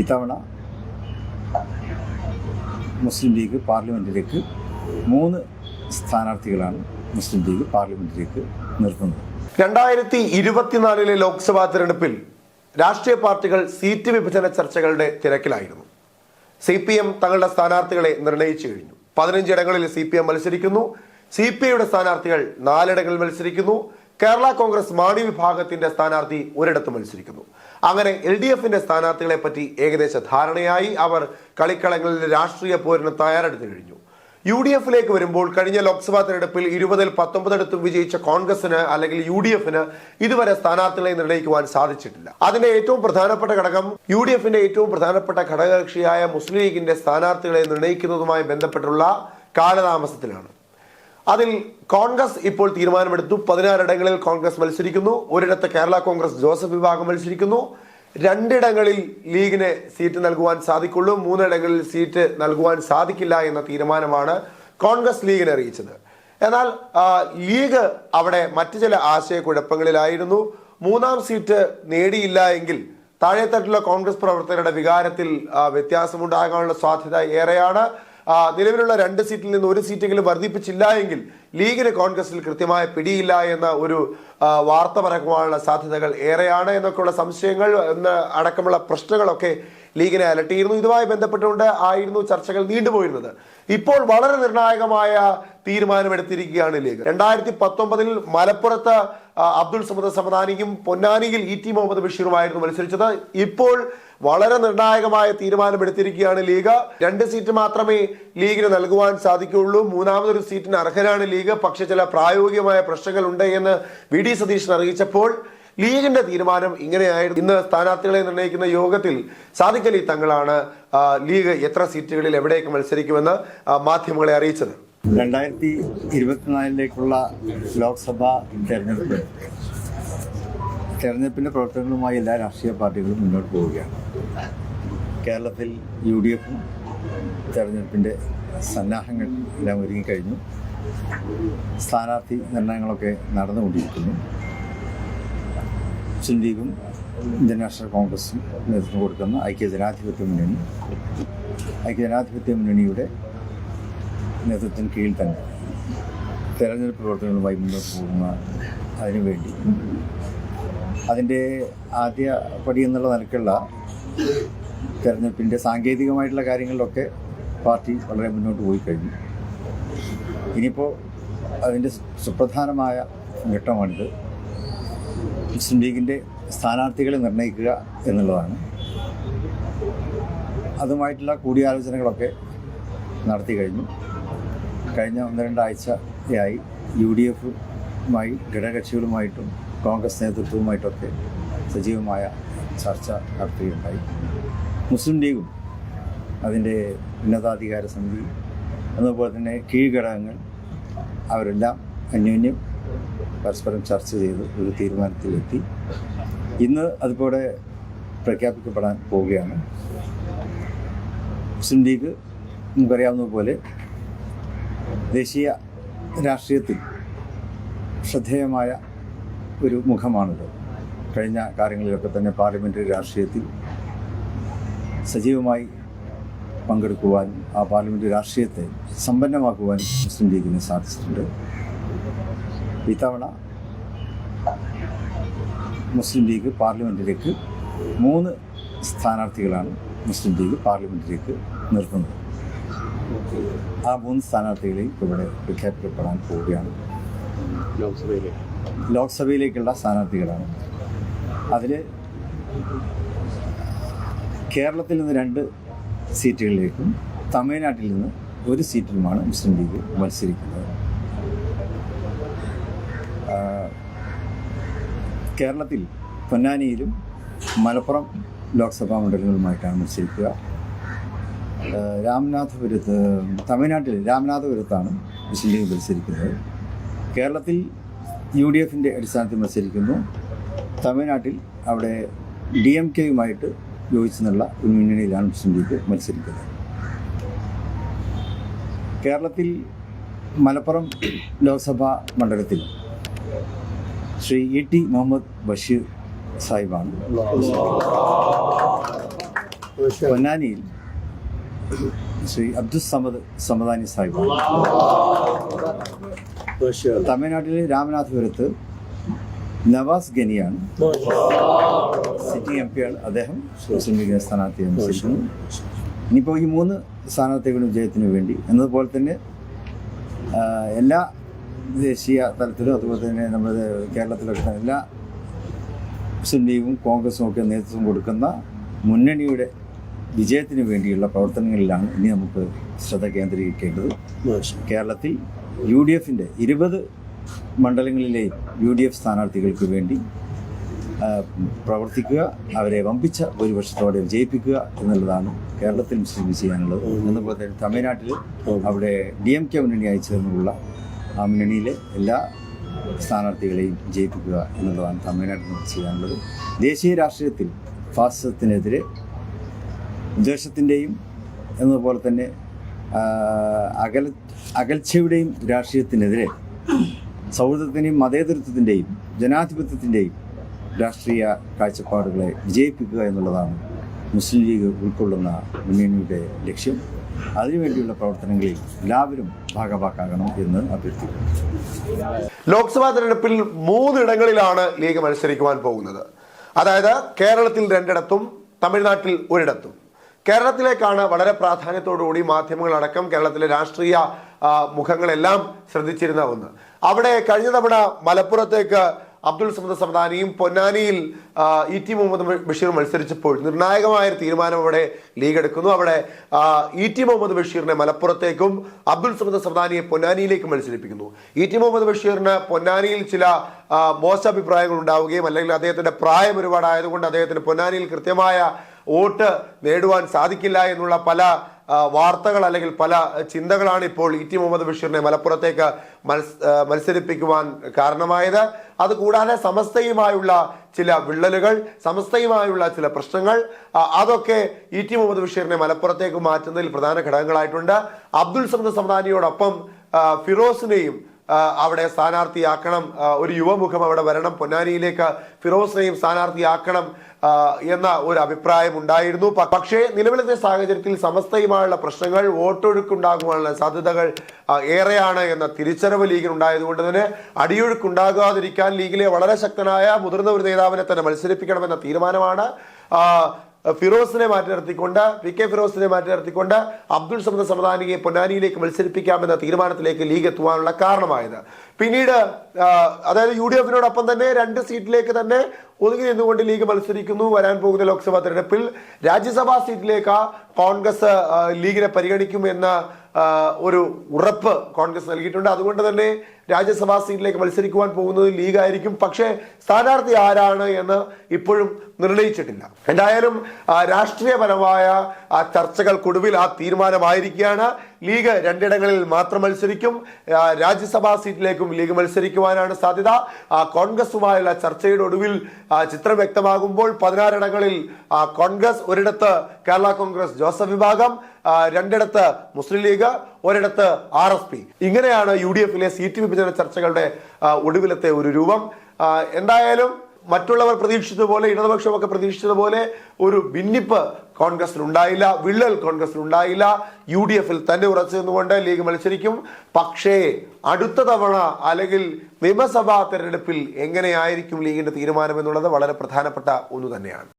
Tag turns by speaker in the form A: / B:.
A: ഇത്തവണ മുസ്ലിം ലീഗ് പാർലമെന്റിലേക്ക് മൂന്ന് സ്ഥാനാർത്ഥികളാണ് മുസ്ലിം ലീഗ് പാർലമെന്റിലേക്ക് നിർത്തുന്നത്.
B: രണ്ടായിരത്തി ഇരുപത്തിനാലിലെ ലോക്സഭാ തിരഞ്ഞെടുപ്പിൽ രാഷ്ട്രീയ പാർട്ടികൾ സീറ്റ് വിഭജന ചർച്ചകളുടെ തിരക്കിലായിരുന്നു. സി പി എം തങ്ങളുടെ സ്ഥാനാർത്ഥികളെ നിർണയിച്ചു കഴിഞ്ഞു. പതിനഞ്ചിടങ്ങളിൽ സി പി എം മത്സരിക്കുന്നു. സി പി ഐയുടെ സ്ഥാനാർത്ഥികൾ നാലിടങ്ങളിൽ മത്സരിക്കുന്നു. കേരള കോൺഗ്രസ് മാണി വിഭാഗത്തിന്റെ സ്ഥാനാർത്ഥി ഒരിടത്ത് മത്സരിക്കുന്നു. അങ്ങനെ എൽ ഡി എഫിന്റെ സ്ഥാനാർത്ഥികളെ പറ്റി ഏകദേശ ധാരണയായി അവർ കളിക്കളങ്ങളിൽ രാഷ്ട്രീയ പോരിന് തയ്യാറെടുത്തു കഴിഞ്ഞു. യു ഡി എഫിലേക്ക് വരുമ്പോൾ കഴിഞ്ഞ ലോക്സഭാ തെരഞ്ഞെടുപ്പിൽ ഇരുപതിൽ പത്തൊമ്പതിടത്തും വിജയിച്ച കോൺഗ്രസിന് അല്ലെങ്കിൽ യു ഡി എഫിന് ഇതുവരെ സ്ഥാനാർത്ഥികളെ നിർണയിക്കുവാൻ സാധിച്ചിട്ടില്ല. അതിന്റെ ഏറ്റവും പ്രധാനപ്പെട്ട ഘടകം യു ഡി എഫിന്റെ ഏറ്റവും പ്രധാനപ്പെട്ട ഘടകകക്ഷിയായ മുസ്ലിം ലീഗിന്റെ സ്ഥാനാർത്ഥികളെ നിർണയിക്കുന്നതുമായി ബന്ധപ്പെട്ടുള്ള കാലതാമസത്തിലാണ്. അതിൽ കോൺഗ്രസ് ഇപ്പോൾ തീരുമാനമെടുത്തു. പതിനാറിടങ്ങളിൽ കോൺഗ്രസ് മത്സരിക്കുന്നു. ഒരിടത്ത് കേരള കോൺഗ്രസ് ജോസഫ് വിഭാഗം മത്സരിക്കുന്നു. രണ്ടിടങ്ങളിൽ ലീഗിന് സീറ്റ് നൽകുവാൻ സാധിക്കുള്ളൂ. മൂന്നിടങ്ങളിൽ സീറ്റ് നൽകുവാൻ സാധിക്കില്ല എന്ന തീരുമാനമാണ് കോൺഗ്രസ് ലീഗിനെ അറിയിച്ചത്. എന്നാൽ ലീഗ് അവിടെ മറ്റു ചില ആശയക്കുഴപ്പങ്ങളിലായിരുന്നു. മൂന്നാം സീറ്റ് നേടിയില്ല എങ്കിൽ താഴെത്തട്ടിലുള്ള കോൺഗ്രസ് പ്രവർത്തകരുടെ വികാരത്തിൽ വ്യത്യാസമുണ്ടാകാനുള്ള സാധ്യത ഏറെയാണ്. നിലവിലുള്ള രണ്ട് സീറ്റിൽ നിന്ന് ഒരു സീറ്റെങ്കിലും വർദ്ധിപ്പിച്ചില്ല എങ്കിൽ ലീഗിന് കോൺഗ്രസിൽ കൃത്യമായ പിടിയില്ല എന്ന ഒരു വാർത്ത പരക്കുവാനുള്ള സാധ്യതകൾ ഏറെയാണ് എന്നൊക്കെയുള്ള സംശയങ്ങൾ എന്ന് അടക്കമുള്ള പ്രശ്നങ്ങളൊക്കെ ലീഗിനെ അലട്ടിയിരുന്നു. ഇതുമായി ബന്ധപ്പെട്ടുകൊണ്ട് ആയിരുന്നു ചർച്ചകൾ നീണ്ടുപോയിരുന്നത്. ഇപ്പോൾ വളരെ നിർണായകമായ തീരുമാനമെടുത്തിരിക്കുകയാണ് ലീഗ്. രണ്ടായിരത്തി പത്തൊമ്പതിൽ മലപ്പുറത്ത് അബ്ദുൾ സമദ് സമദാനിയും പൊന്നാനിയിൽ ഇ ടി മുഹമ്മദ് ബഷീറുമായിരുന്നു മത്സരിച്ചത്. ഇപ്പോൾ വളരെ നിർണായകമായ തീരുമാനമെടുത്തിരിക്കുകയാണ് ലീഗ്. രണ്ട് സീറ്റ് മാത്രമേ ലീഗിന് നൽകുവാൻ സാധിക്കുകയുള്ളൂ. മൂന്നാമതൊരു സീറ്റിന് അർഹരാണ് ലീഗ്. പക്ഷെ ചില പ്രായോഗികമായ പ്രശ്നങ്ങൾ ഉണ്ട് എന്ന് വി ഡി സതീശൻ അറിയിച്ചപ്പോൾ ലീഗിന്റെ തീരുമാനം ഇങ്ങനെയായിരുന്നു. ഇന്ന് സ്ഥാനാർത്ഥികളെ നിർണയിക്കുന്ന യോഗത്തിൽ സാധിക്കലി തങ്ങളാണ് ലീഗ് എത്ര സീറ്റുകളിൽ എവിടെയൊക്കെ മത്സരിക്കുമെന്ന് മാധ്യമങ്ങളെ അറിയിച്ചത്.
A: രണ്ടായിരത്തി ഇരുപത്തിനാലിലേക്കുള്ള ലോക്സഭാ തെരഞ്ഞെടുപ്പ്. തെരഞ്ഞെടുപ്പിന്റെ പ്രവർത്തനങ്ങളുമായി എല്ലാ രാഷ്ട്രീയ പാർട്ടികളും മുന്നോട്ട് പോവുകയാണ്. കേരളത്തിൽ യു ഡി എഫും തെരഞ്ഞെടുപ്പിന്റെ സന്നാഹങ്ങൾ എല്ലാം ഒരുങ്ങിക്കഴിഞ്ഞു. സ്ഥാനാർത്ഥി നിർണയങ്ങളൊക്കെ നടന്നുകൊണ്ടിരിക്കുന്നു. മുസ്ലിം ലീഗും ഇന്ത്യൻ നാഷണൽ കോൺഗ്രസും നേതൃത്വം കൊടുക്കുന്ന ഐക്യ ജനാധിപത്യ മുന്നണി. ഐക്യ ജനാധിപത്യ മുന്നണിയുടെ നേതൃത്വത്തിന് കീഴിൽ തന്നെ തെരഞ്ഞെടുപ്പ് പ്രവർത്തനങ്ങളുമായി മുന്നോട്ട് പോകുന്ന അതിനുവേണ്ടി അതിന്റെ ആദ്യ പടി എന്നുള്ള നിലക്കുള്ള തെരഞ്ഞെടുപ്പിന്റെ സാങ്കേതികമായിട്ടുള്ള കാര്യങ്ങളിലൊക്കെ പാർട്ടി വളരെ മുന്നോട്ട് പോയി കഴിഞ്ഞു. ഇനിയിപ്പോൾ അതിന്റെ സുപ്രധാനമായ ഘട്ടമാണിത്. മുസ്ലിം ലീഗിന്റെ സ്ഥാനാർത്ഥികളെ നിർണയിക്കുക എന്നുള്ളതാണ്. അതുമായിട്ടുള്ള കൂടിയാലോചനകളൊക്കെ നടത്തി കഴിഞ്ഞു. കഴിഞ്ഞ ഒന്ന് രണ്ടാഴ്ചയായി യു ഡി എഫുമായി ഘടകകക്ഷികളുമായിട്ടും കോൺഗ്രസ് നേതൃത്വവുമായിട്ടൊക്കെ സജീവമായ ചർച്ച നടത്തുകയുണ്ടായി. മുസ്ലിം ലീഗും അതിന്റെ ഉന്നതാധികാര സമിതി അതുപോലെ തന്നെ കീഴ്ഘടകങ്ങൾ അവരെല്ലാം അന്യോന്യം പരസ്പരം ചർച്ച ചെയ്ത് ഒരു തീരുമാനത്തിലെത്തി. ഇന്ന് അതിപ്പോടെ പ്രഖ്യാപിക്കപ്പെടാൻ പോവുകയാണ്. മുസ്ലിം ലീഗ് നമുക്കറിയാവുന്ന പോലെ ദേശീയ രാഷ്ട്രീയത്തിൽ ശ്രദ്ധേയമായ ഒരു മുഖമാണിത്. കഴിഞ്ഞ കാര്യങ്ങളിലൊക്കെ തന്നെ പാർലമെന്ററി രാഷ്ട്രീയത്തിൽ സജീവമായി പങ്കെടുക്കുവാനും ആ പാർലമെന്ററി രാഷ്ട്രീയത്തെ സമ്പന്നമാക്കുവാനും മുസ്ലിം ലീഗിന് സാധിച്ചിട്ടുണ്ട്. ഇത്തവണ മുസ്ലിം ലീഗ് പാർലമെന്റിലേക്ക് മൂന്ന് സ്ഥാനാർത്ഥികളാണ് മുസ്ലിം ലീഗ് പാർലമെന്റിലേക്ക് നിർത്തുന്നത്. ആ മൂന്ന് സ്ഥാനാർത്ഥികളെയും ഇവിടെ പ്രഖ്യാപിക്കപ്പെടാൻ പോവുകയാണ്. ലോക്സഭയിലേക്കുള്ള സ്ഥാനാർത്ഥികളാണ്. അതിൽ കേരളത്തിൽ നിന്ന് രണ്ട് സീറ്റുകളിലേക്കും തമിഴ്നാട്ടിൽ നിന്ന് ഒരു സീറ്റിലുമാണ് മുസ്ലിം ലീഗ് മത്സരിക്കുന്നത്. കേരളത്തിൽ പൊന്നാനിയിലും മലപ്പുറം ലോക്സഭാ മണ്ഡലങ്ങളുമായിട്ടാണ് മത്സരിക്കുക. ആ, രാമനാഥപുരത്ത് തമിഴ്നാട്ടിൽ രാമനാഥപുരത്താണ് മുസ്ലിം ലീഗ് മത്സരിക്കുന്നത്. കേരളത്തിൽ യു ഡി എഫിന്റെ അടിസ്ഥാനത്തിൽ മത്സരിക്കുന്നു. തമിഴ്നാട്ടിൽ അവിടെ ഡി എം കെയുമായിട്ട് യോജിച്ചു നിന്നുള്ള ഒരു മുന്നണിയിലാണ് മുസ്ലിം ലീഗ് മത്സരിക്കുന്നത്. കേരളത്തിൽ മലപ്പുറം ലോക്സഭാ മണ്ഡലത്തിൽ ശ്രീ ഇ ടി മുഹമ്മദ് ബഷീർ സാഹിബാണ്. പൊന്നാനിയിൽ ശ്രീ അബ്ദുൽ സമദ് സമദാനി സാഹിബ് തമിഴ്നാട്ടിലെ രാമനാഥപുരത്ത് നവാസ് ഗനിയാണ് സിറ്റിംഗ് എം പിയാണ് അദ്ദേഹം മുസ്ലിം ലീഗ് സ്ഥാനാർത്ഥിയെ മത്സരിക്കുന്നു ഇനിയിപ്പോൾ ഈ മൂന്ന് സ്ഥാനാർത്ഥികളുടെ വിജയത്തിന് വേണ്ടി. എന്നതുപോലെ തന്നെ എല്ലാ ദേശീയ തലത്തിലും അതുപോലെ തന്നെ നമ്മുടെ കേരളത്തിലൊക്കെ എല്ലാ മുസ്ലിം ലീഗും കോൺഗ്രസും ഒക്കെ നേതൃത്വം കൊടുക്കുന്ന മുന്നണിയുടെ വിജയത്തിന് വേണ്ടിയുള്ള പ്രവർത്തനങ്ങളിലാണ് ഇനി നമുക്ക് ശ്രദ്ധ കേന്ദ്രീകരിക്കേണ്ടത്. കേരളത്തിൽ യു ഡി എഫിന്റെ ഇരുപത് മണ്ഡലങ്ങളിലെ യു ഡി എഫ് സ്ഥാനാർത്ഥികൾക്ക് വേണ്ടി പ്രവർത്തിക്കുക അവരെ വമ്പിച്ച ഒരു വർഷത്തോടെ വിജയിപ്പിക്കുക എന്നുള്ളതാണ് കേരളത്തിൽ മുസ്ലിം ചെയ്യാനുള്ളത് എന്നുപോലെ തന്നെ തമിഴ്നാട്ടിൽ അവിടെ ഡി എം കെ മുന്നണിയായി ചേർന്നുള്ള ആ മുന്നണിയിലെ എല്ലാ സ്ഥാനാർത്ഥികളെയും ജയിപ്പിക്കുക എന്നുള്ളതാണ് തമിഴ്നാട്ടിൽ നമുക്ക് ചെയ്യാനുള്ളത്. ദേശീയ രാഷ്ട്രീയത്തിൽ ഫാസിസത്തിനെതിരെ ദ്വേഷത്തിന്റെയും എന്നതുപോലെ തന്നെ അകൽ അകൽച്ചയുടെയും രാഷ്ട്രീയത്തിനെതിരെ സൗഹൃദത്തിന്റെയും മതേതരത്വത്തിന്റെയും ജനാധിപത്യത്തിന്റെയും രാഷ്ട്രീയ കാഴ്ചപ്പാടുകളെ വിജയിപ്പിക്കുക എന്നുള്ളതാണ് മുസ്ലിം ലീഗ് ഉൾക്കൊള്ളുന്ന മുന്നണിയുടെ ലക്ഷ്യം. അതിനുവേണ്ടിയുള്ള പ്രവർത്തനങ്ങളിൽ എല്ലാവരും ഭാഗവാക്കാകണം എന്ന് അഭ്യർത്ഥിക്കുന്നു.
B: ലോക്സഭാ തെരഞ്ഞെടുപ്പിൽ മൂന്നിടങ്ങളിലാണ് ലീഗ് മത്സരിക്കുവാൻ പോകുന്നത്. അതായത് കേരളത്തിൽ രണ്ടിടത്തും തമിഴ്നാട്ടിൽ ഒരിടത്തും. കേരളത്തിലേക്കാണ് വളരെ പ്രാധാന്യത്തോടുകൂടി മാധ്യമങ്ങളടക്കം കേരളത്തിലെ രാഷ്ട്രീയ മുഖങ്ങളെല്ലാം ശ്രദ്ധിച്ചിരുന്ന ഒന്ന് അവിടെ കഴിഞ്ഞ തവണ മലപ്പുറത്തേക്ക് അബ്ദുൾ സമദ് സമദാനിയും പൊന്നാനിയിൽ ഇ ടി മുഹമ്മദ് ബഷീർ മത്സരിച്ചപ്പോൾ നിർണായകമായ തീരുമാനം അവിടെ ലീഗ് എടുക്കുന്നു. അവിടെ ഇ ടി മുഹമ്മദ് ബഷീറിനെ മലപ്പുറത്തേക്കും അബ്ദുൾ സമദ് സമദാനിയെ പൊന്നാനിയിലേക്കും മത്സരിപ്പിക്കുന്നു. ഇ ടി മുഹമ്മദ് ബഷീറിന് പൊന്നാനിയിൽ ചില മോശ അഭിപ്രായങ്ങൾ ഉണ്ടാവുകയും അല്ലെങ്കിൽ അദ്ദേഹത്തിന്റെ പ്രായം ഒരുപാടായതുകൊണ്ട് അദ്ദേഹത്തിന് പൊന്നാനിയിൽ കൃത്യമായ വോട്ട് നേടുവാൻ സാധിക്കില്ല എന്നുള്ള പല വാർത്തകൾ അല്ലെങ്കിൽ പല ചിന്തകളാണ് ഇപ്പോൾ ഇ ടി മുഹമ്മദ് ബഷീറിനെ മലപ്പുറത്തേക്ക് മത്സ മത്സരിപ്പിക്കുവാൻ കാരണമായത്. അതുകൂടാതെ സമസ്തയുമായുള്ള ചില വിള്ളലുകൾ സമസ്തയുമായുള്ള ചില പ്രശ്നങ്ങൾ അതൊക്കെ ഇ ടി മുഹമ്മദ് ബഷീറിനെ മലപ്പുറത്തേക്ക് മാറ്റുന്നതിൽ പ്രധാന ഘടകങ്ങളായിട്ടുണ്ട്. അബ്ദുൾ സമദ് സമദാനിയോടൊപ്പം ഫിറോസിനെയും അവിടെ സ്ഥാനാർത്ഥിയാക്കണം ഒരു യുവമുഖം അവിടെ വരണം പൊന്നാനിയിലേക്ക് ഫിറോസിനെയും സ്ഥാനാർത്ഥിയാക്കണം എന്ന ഒരു അഭിപ്രായം ഉണ്ടായിരുന്നു. പക്ഷേ നിലവിലത്തെ സാഹചര്യത്തിൽ സമസ്തയുമായുള്ള പ്രശ്നങ്ങൾ വോട്ടൊഴുക്കുണ്ടാകുവാനുള്ള സാധ്യതകൾ ഏറെയാണ് എന്ന തിരിച്ചറിവ് ലീഗിന് ഉണ്ടായതുകൊണ്ട് തന്നെ അടിയൊഴുക്കുണ്ടാകാതിരിക്കാൻ ലീഗിലെ വളരെ ശക്തനായ മുതിർന്ന ഒരു നേതാവിനെ തന്നെ മത്സരിപ്പിക്കണമെന്ന തീരുമാനമാണ് ഫിറോസിനെ മാറ്റി നിർത്തിക്കൊണ്ട് പി കെ ഫിറോസിനെ മാറ്റി നിർത്തിക്കൊണ്ട് അബ്ദുൾ സമദ് സമദാനിയെ പൊന്നാനിയിലേക്ക് മത്സരിപ്പിക്കാമെന്ന തീരുമാനത്തിലേക്ക് ലീഗ് എത്തുവാനുള്ള കാരണമായത്. പിന്നീട് അതായത് യു ഡി എഫിനോടൊപ്പം തന്നെ രണ്ട് സീറ്റിലേക്ക് തന്നെ ഒതുങ്ങി നിന്നുകൊണ്ട് ലീഗ് മത്സരിക്കുന്നു. വരാൻ പോകുന്ന ലോക്സഭാ തെരഞ്ഞെടുപ്പിൽ രാജ്യസഭാ സീറ്റിലേക്ക് കോൺഗ്രസ് ലീഗിനെ പരിഗണിക്കുമെന്ന ഒരു ഉറപ്പ് കോൺഗ്രസ് നൽകിയിട്ടുണ്ട്. അതുകൊണ്ട് തന്നെ രാജ്യസഭാ സീറ്റിലേക്ക് മത്സരിക്കുവാൻ പോകുന്നത് ലീഗ് ആയിരിക്കും പക്ഷേ സ്ഥാനാർത്ഥി ആരാണ് എന്ന് ഇപ്പോഴും നിർണയിച്ചിട്ടില്ല. എന്തായാലും രാഷ്ട്രീയപരമായ ആ ചർച്ചകൾക്കൊടുവിൽ ആ തീരുമാനമായിരിക്കുകയാണ്. ലീഗ് രണ്ടിടങ്ങളിൽ മാത്രം മത്സരിക്കും. രാജ്യസഭാ സീറ്റിലേക്കും ലീഗ് മത്സരിക്കുവാനാണ് സാധ്യത. കോൺഗ്രസുമായുള്ള ചർച്ചയുടെ ഒടുവിൽ ചിത്രം വ്യക്തമാകുമ്പോൾ പതിനാറിടങ്ങളിൽ കോൺഗ്രസ് ഒരിടത്ത് കേരള കോൺഗ്രസ് ജോസഫ് വിഭാഗം രണ്ടിടത്ത് മുസ്ലിം ലീഗ് ഒരിടത്ത് ആർ എസ് പി. ഇങ്ങനെയാണ് യു ഡി എഫിലെ സീറ്റ് വിഭജന ചർച്ചകളുടെ ഒടുവിലത്തെ ഒരു രൂപം. എന്തായാലും മറ്റുള്ളവർ പ്രതീക്ഷിച്ചതുപോലെ ഇടതുപക്ഷമൊക്കെ പ്രതീക്ഷിച്ചതുപോലെ ഒരു ഭിന്നിപ്പ് കോൺഗ്രസിൽ ഉണ്ടായില്ല വിള്ളൽ കോൺഗ്രസിൽ ഉണ്ടായില്ല യു ഡി എഫിൽ തന്നെ ഉറച്ചു നിന്നുകൊണ്ട് ലീഗ് മത്സരിക്കും. പക്ഷേ അടുത്ത തവണ അല്ലെങ്കിൽ നിയമസഭാ തെരഞ്ഞെടുപ്പിൽ എങ്ങനെയായിരിക്കും ലീഗിന്റെ തീരുമാനം എന്നുള്ളത് വളരെ പ്രധാനപ്പെട്ട ഒന്ന് തന്നെയാണ്.